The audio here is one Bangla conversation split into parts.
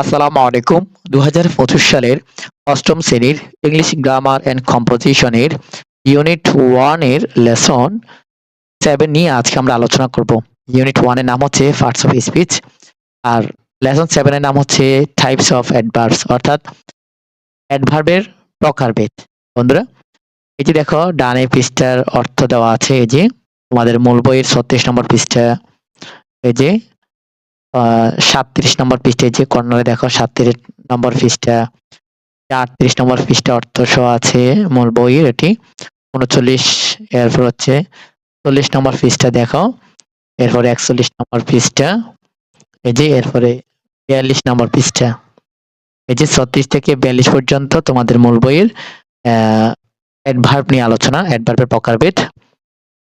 আসসালামু আলাইকুম। দুহাজার পঁচিশ সালের অষ্টম শ্রেণির ইংলিশ গ্রামার অ্যান্ড কম্পোজিশনের ইউনিট ওয়ানের লেসন সেভেন নিয়ে আজকে আমরা আলোচনা করব। ইউনিট ওয়ানের নাম হচ্ছে পার্টস অফ স্পিচ আর লেসন সেভেনের নাম হচ্ছে টাইপস অফ অ্যাডভার্বস অর্থাৎ অ্যাডভার্বের প্রকারভেদ। বন্ধুরা, এই যে দেখো, ডানে পৃষ্ঠার অর্থ দেওয়া আছে, এই যে তোমাদের মূল বইয়ের ছত্রিশ নম্বর পৃষ্ঠা, এই যে সাতত্রিশ নম্বর পৃষ্ঠায় যে কর্নারে দেখো, সাতত্রিশ নম্বর পৃষ্ঠা, আটত্রিশ নম্বর পৃষ্ঠা অর্থ সহ আছে মূল বইয়ের এটি। উনচল্লিশ, এরপর হচ্ছে চল্লিশ নম্বর পৃষ্ঠা দেখো, এরপরে একচল্লিশ নম্বর পৃষ্ঠা, এই যে এরপরে বিয়াল্লিশ নম্বর পৃষ্ঠা। এই যে ছত্রিশ থেকে বিয়াল্লিশ পর্যন্ত তোমাদের মূল বইয়ের অ্যাডভার্ব নিয়ে আলোচনা অ্যাডভার্বের প্রকারভেদ।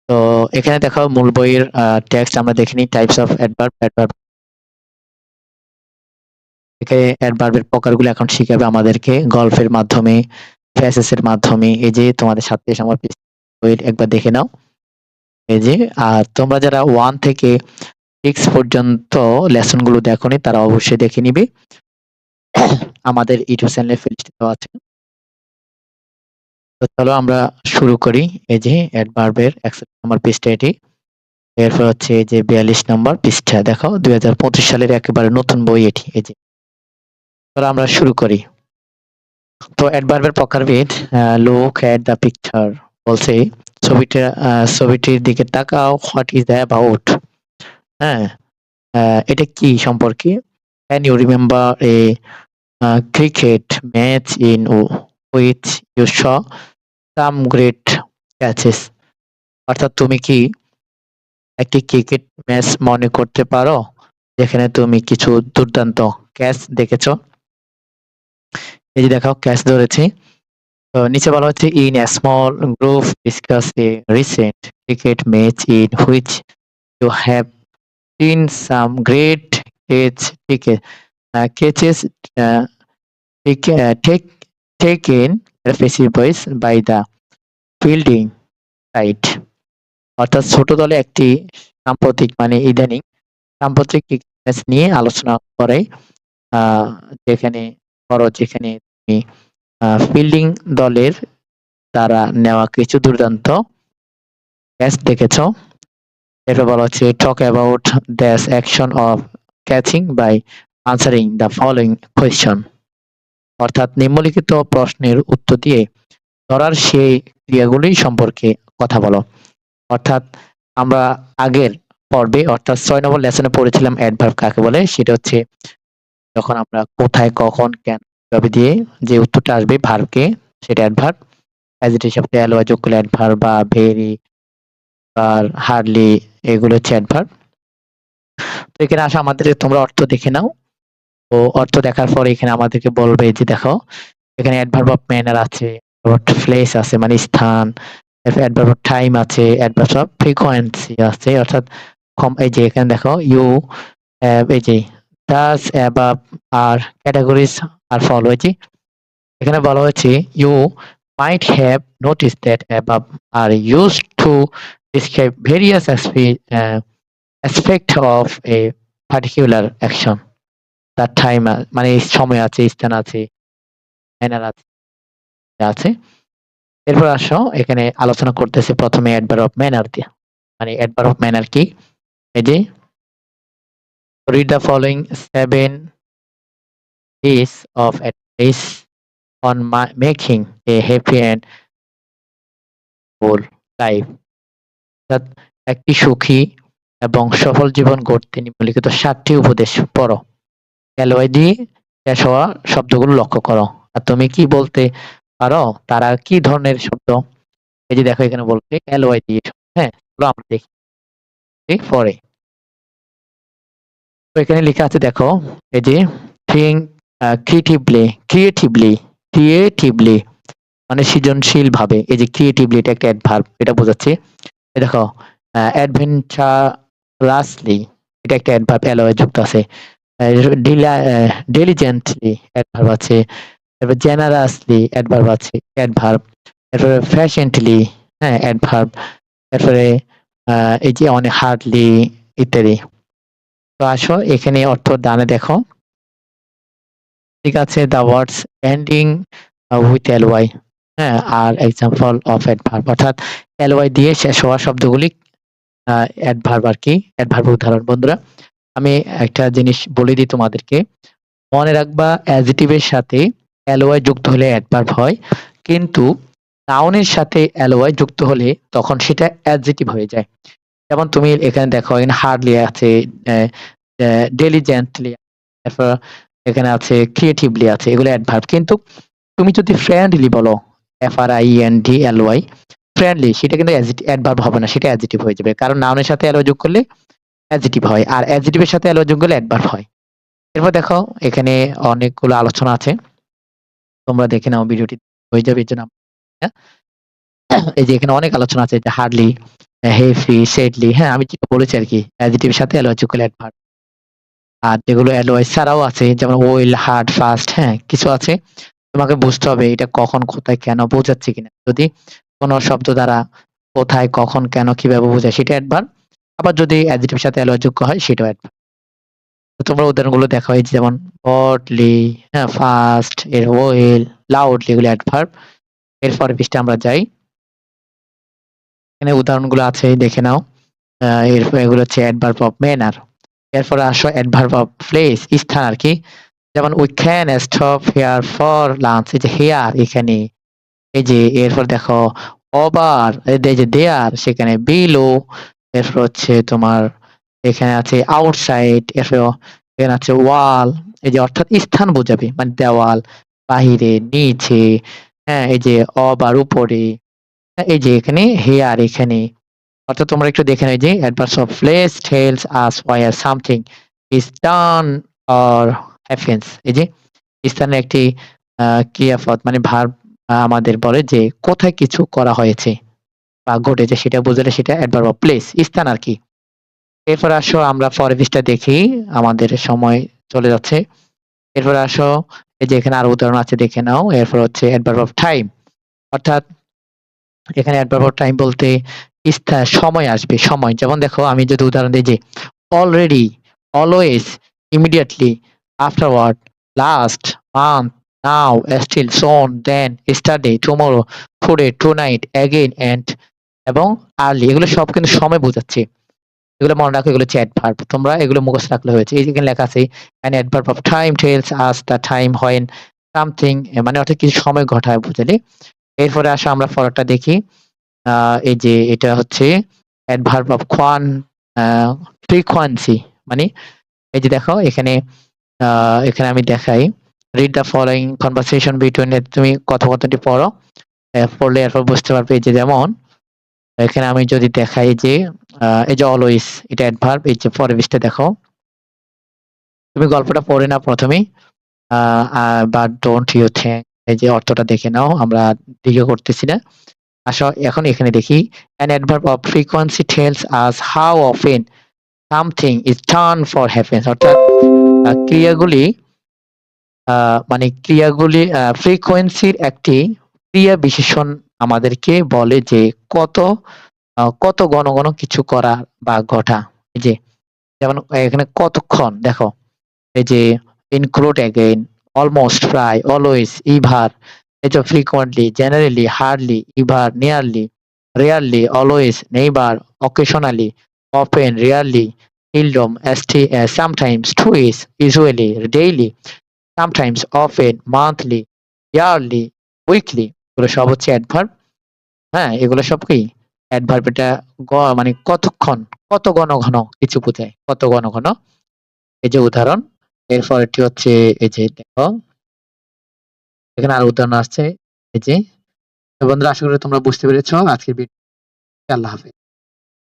তো এখানে দেখো মূল বইয়ের টেক্সট আমরা দেখিনি টাইপস অফ অ্যাডভার্ব অ্যাডভার্ব এখানে অ্যাডভার্বের প্রকারগুলো এখন শিখাবে আমাদেরকে। গল্পের মাধ্যমে ফ্যাসেস এর মাধ্যমে। এই যে তোমাদের সাথে আমার একবার দেখে নাও। এই যে, আর তোমরা যারা ওয়ান থেকে সিক্স পর্যন্ত লেসনগুলো দেখোনি, তারা অবশ্যই দেখে নিবে। আমাদের ইউটিউব চ্যানেলে প্লেলিস্টে দেওয়া আছে। চলো আমরা শুরু করি। এই যে অ্যাডভার্বের একশো নম্বর পৃষ্ঠা এটি। এরপর হচ্ছে এই যে বিয়াল্লিশ নম্বর পৃষ্ঠা। দেখো দুই হাজার পঁচিশ সালের একেবারে নতুন বই এটি। এই যে আমরা শুরু করি। তো অ্যাডভার্বের প্রকারভেদ লুক এট দ্য পিকচার বলছে, ছবিটা ছবিটির দিকে তাকাও হোয়াট ইজ দ্য অ্যাবাউট হ্যাঁ এটা কি সম্পর্কে? Can you remember a cricket match in with you some great catches অর্থাৎ তুমি কি একটি ক্রিকেট ম্যাচ মনে করতে পারো? যেখানে তুমি কিছু দুর্দান্ত ক্যাচ দেখেছ? এই যে দেখো ক্যাচ ধরেছি। তো নিচে বলা হচ্ছে in a small group discuss a recent cricket match in which you have seen some great catch cricket catches taken reflexive voice by the fielding side অর্থাৎ ছোট দলে একটি সাম্প্রতিক মানে ইদানিং সাম্প্রতিক ম্যাচ নিয়ে আলোচনা করে যেখানে করো যেখানে তুমি ফিল্ডিং দলের দ্বারা নেওয়া কিছু দুর্দান্ত ক্যাচ দেখেছ। এরপর বলা হচ্ছে talk about this action of catching by answering the following question অর্থাৎ নিম্নলিখিত প্রশ্নের উত্তর দিয়ে ধরার সেই ক্রিয়াগুলি সম্পর্কে কথা বলো। অর্থাৎ আমরা আগের পর্বে, অর্থাৎ ছয় নম্বর লেসনে পড়েছিলাম অ্যাডভার্ব কাকে বলে, সেটা হচ্ছে যখন আমরা কোথায়, কখন, কেন তবে দিয়ে যে উত্তরটা আসবে ভার্বকে সেটা অ্যাডভার্ব অ্যাজ ইট হিসাবে অ্যালোয়া যোগ করলে অ্যাডভার্ব বা ভেরি আর হার্ডলি এগুলো হচ্ছে অ্যাডভার্ব তো এখানে আসা আমাদের, তোমরা অর্থ দেখে নাও। তো অর্থ দেখার পর এখানে আমাদেরকে বলবে যে দেখো, এখানে অ্যাডভার্ব অফ ম্যানার আছে প্লেস আছে মানে স্থান অ্যাডভার্ব অফ টাইম আছে অ্যাডভার্ব অফ ফ্রিকোয়েন্সি আছে, অর্থাৎ এই যে এখানে দেখো ইউ এই যে অ্যাবাব আর ক্যাটাগরিজ আর ফলো হয়েছে এখানে বলা হয়েছে you might have notice that অ্যাবাব are use to describe various aspect of a particular action তার টাইম মানে সময় আছে, স্থান আছে ম্যানার আছে আছে। এরপর আসো, এখানে আলোচনা করতেছে প্রথমে অ্যাডভার অফ ম্যানার দিয়ে। মানে অ্যাডভার অফ ম্যানার কি? এই যে read the following seven ways of advice on making a happy and full life. একটি সুখী এবং সফল জীবন গড়তে নিম্নলিখিত সাতটি উপদেশ পড়ো। এলওয়াই দিয়ে শেষ হওয়া শব্দগুলো লক্ষ্য করো। আর তুমি কি বলতে পারো? তারা কি ধরনের শব্দ? এই যে দেখো এখানে বলছে এলওয়াই দিয়ে হ্যাঁ আমরা দেখি। পরে এখানে লেখা আছে, দেখো, এই যে থিঙ্ক ক্রিয়েটিভলি ক্রিয়েটিভলি ক্রিয়েটিভলি মানে সৃজনশীল ভাবে এই যে ক্রিয়েটিভলি এটা একটা অ্যাডভার্ব এটা বোঝাচ্ছে। দেখো অ্যাডভেঞ্চারাসলি এটা একটা অ্যাডভার্ব অ্যালয় যুক্ত আছে। ডিলিজেন্টলি অ্যাডভার্ব আছে, তারপর জেনারাসলি অ্যাডভার্ব আছে অ্যাডভার্ব এরপরে ফ্যাশনলি হ্যাঁ অ্যাডভার্ব এরপরে এই যে অনেক হার্ডলি ইত্যাদি। আসো, এখানে অর্থ ডানে দেখো। ঠিক আছে the words ending with LY হ্যাঁ আর এক্সাম্পল অফ অ্যাডভার্ব অর্থাৎ এলওয়াই দিয়ে শেষ হওয়া শব্দগুলি অ্যাডভার্ব আর কি অ্যাডভার্ব উদাহরণ। বন্ধুরা, আমি একটা জিনিস বলে দিই তোমাদেরকে। মনে রাখবা অ্যাজিটিভের সাথে এলওয়াই যুক্ত হলে অ্যাডভার্ব হয়, কিন্তু নাউনের সাথে এলওয়াই যুক্ত হলে তখন সেটা অ্যাডজেটিভ হয়ে যায়। যেমন তুমি এখানে দেখো, এখানে হার্ডলি আছে ডেলিজেন্টলি তারপর এখানে আছে ক্রিয়েটিভলি আছে, এগুলো অ্যাডভার্ব কিন্তু তুমি যদি ফ্রেন্ডলি বলো F R I N D L Y friendly সেটা কিন্তু অ্যাডভার্ব হবে না, সেটা অ্যাজিটিভ হয়ে যাবে। কারণ নাউনের সাথে এলওয়াই যোগ করলে অ্যাজিটিভ হয়, আর অ্যাডজেটিভের সাথে এলওয়াই যোগ করলে অ্যাডভার্ব হয়। এরপর দেখো, এখানে অনেকগুলো আলোচনা আছে। তোমরা দেখে নাও, ভিডিওটি হয়ে যাবে হ্যাঁ? এই যে এখানে অনেক আলোচনা আছে, যে হার্ডলি হেফি সেডলি হ্যাঁ আমি যেটা বলেছি আর কি অ্যাডজেটিভের সাথে করলে অ্যাডভার্ব আর যেগুলো অ্যালওয়াই ছাড়াও আছে, যেমন ওয়েল হার্ড ফাস্ট হ্যাঁ কিছু আছে, তোমাকে বুঝতে হবে এটা কখন, কোথায়, কেন বোঝাচ্ছে কিনা। যদি কোনো শব্দ দ্বারা কোথায়, কখন, কেন, কীভাবে বোঝায়, সেটা অ্যাডভার্ব আবার যদি অ্যাডজেটিভের সাথে এলওয়াই যোগ্য হয়, সেটাও অ্যাডভার্ব তোমরা উদাহরণগুলো দেখা হয় যেমন বটলি হ্যাঁ ফাস্ট এর ওয়েল লাউডলি এগুলো অ্যাডভার্ব এরপরে পৃষ্ঠে আমরা যাই। এখানে উদাহরণগুলো আছে দেখে নাও। এরপর এগুলো হচ্ছে অ্যাডভার্ব অফ ম্যানার এরপরে আসো অ্যাডভার্ব অফ প্লেস স্থান আর কি। যেমন we can stop here for lunch এই যে হেয়ার এখানে। এই যে, এরপর দেখো ওভার এই যে দেয়ার সেখানে বিলো এরপর হচ্ছে তোমার, এখানে আছে আউটসাইড এরপর এখানে আছে ওয়াল এই যে, অর্থাৎ স্থান বোঝাবে মানে দেওয়াল, বাহিরে, নিচে। হ্যাঁ এই যে অবার উপরে। এই যে এখানে হেয়ার এখানে। অর্থাৎ তোমরা একটু দেখে নাও যে adverbs of place tells us where something is done or happens এই যে স্থানের একটি ক্রিয়াপদ মানে ভার আমাদের বলে যে কোথায় কিছু করা হয়েছে বা ঘটেছে সেটা বোঝালে সেটা অ্যাডভার্ব অফ প্লেস স্থান আর কি। এরপর আসো আমরা পৃষ্ঠা দেখি, আমাদের সময় চলে যাচ্ছে। এরপর আসো, এই যে এখানে আরও উদাহরণ আছে দেখে নাও, এরপর হচ্ছে অ্যাডভার্ব অফ টাইম অর্থাৎ এখানে অ্যাডভার্ব টাইম বলতে সময় আসবে, সময়। যেমন দেখো, আমি যদি উদাহরণ দিই যে already always immediately afterward last month now still soon then yesterday tomorrow today tonight again and এবং আর্লি এগুলো সব কিন্তু সময় বোঝাচ্ছে। এগুলো মনে রাখো, এগুলো হচ্ছে অ্যাডভার্ব তোমরা এগুলো মুখস্থ রাখলে হয়েছে। এই যেখানে লেখা আছে an adverb of time tells us the time when something মানে অর্থাৎ কিছু সময় ঘটায়, বুঝলে? এরপরে আসো আমরা পরেরটা দেখি। আহ, এই যে এটা হচ্ছে অ্যাডভার্ব অফ কোয়ান ফ্রিকোয়েন্সি মানে এই যে দেখো এখানে এখানে আমি দেখাই। Read the following conversation between তুমি কথোপকথনটি পড়ো পড়লে এরপর বুঝতে পারবে এই যে যেমন এখানে আমি যদি দেখাই যে এই যে অলওয়েজ এটা অ্যাডভার্ব এই যে পৃষ্ঠা দেখো। তুমি গল্পটা পড়ে না প্রথমেই বাট ডোন্ট ইউ থিঙ্ক এই যে অর্থটা দেখে নাও, আমরা দিকে করতেছি না। আসো, এখন এখানে দেখি, an adverb of frequency tells us how often something is done for happens অর্থাৎ ক্রিয়াগুলি মানে ক্রিয়াগুলি ফ্রিকোয়েন্সির একটি ক্রিয়া বিশেষণ আমাদেরকে বলে যে কত কত ঘন ঘন কিছু করা বা ঘটা। এই যে, যেমন এখানে কতক্ষণ, দেখো, এই যে ইনক্লুড অ্যাগেন অলমোস্ট প্রায় অলওয়েজ ইভার এই যে frequently generally hardly ever nearly rarely always never occasionally often, rarely, seldom st sometimes sometimes, twice, usually, daily, sometimes, often, monthly, yearly, weekly, এগুলো সব হচ্ছে অ্যাডভার্ব হ্যাঁ এগুলো সব কি? অ্যাডভার্ব এটা মানে কতক্ষণ, কত ঘন ঘন, কিছু বোঝায়, কত ঘন ঘন, এই যে উদাহরণ এরপর এটি হচ্ছে এই যে দেখো। এখানে আর উদাহরণ আসছে। এই যে। বন্ধুরা, আশা করি তোমরা বুঝতে পেরেছ। আজকের ভিডিও আল্লাহ হাফেজ।